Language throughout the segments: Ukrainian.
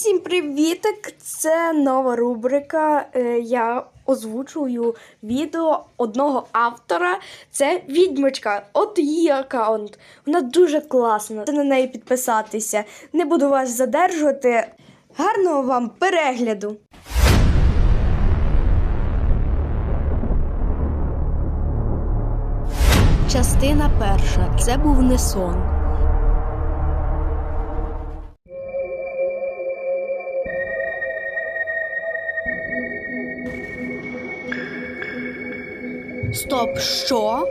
Всім привітик! Це нова рубрика. Е, Я озвучую відео одного автора. Це відьмочка. От її аккаунт. Вона дуже класна. Це на неї підписатися. Не буду вас задержувати. Гарного вам перегляду! Частина перша. Це був не сон. Стоп, що?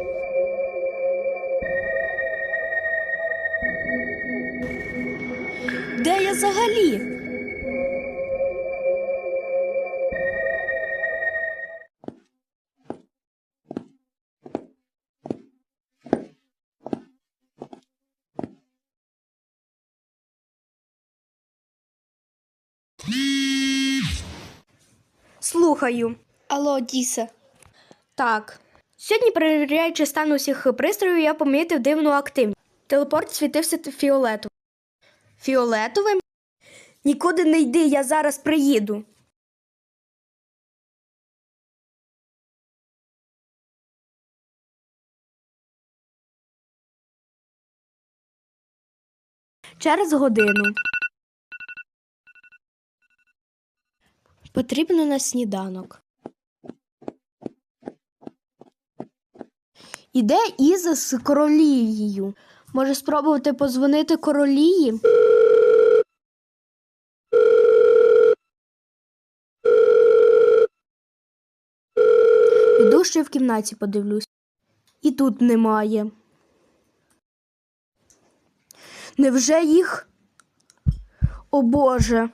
Де я взагалі? Слухаю. Алло, Діса. Так. Сьогодні, перевіряючи стан усіх пристроїв, я помітив дивну активність. Телепорт світився фіолетовим. Фіолетовим? Нікуди не йди, я зараз приїду. Через годину. Потрібно на сніданок. Іде Іза з королією. Може спробувати подзвонити королії? Піду ще в кімнаті подивлюсь. І тут немає. Невже їх? О Боже.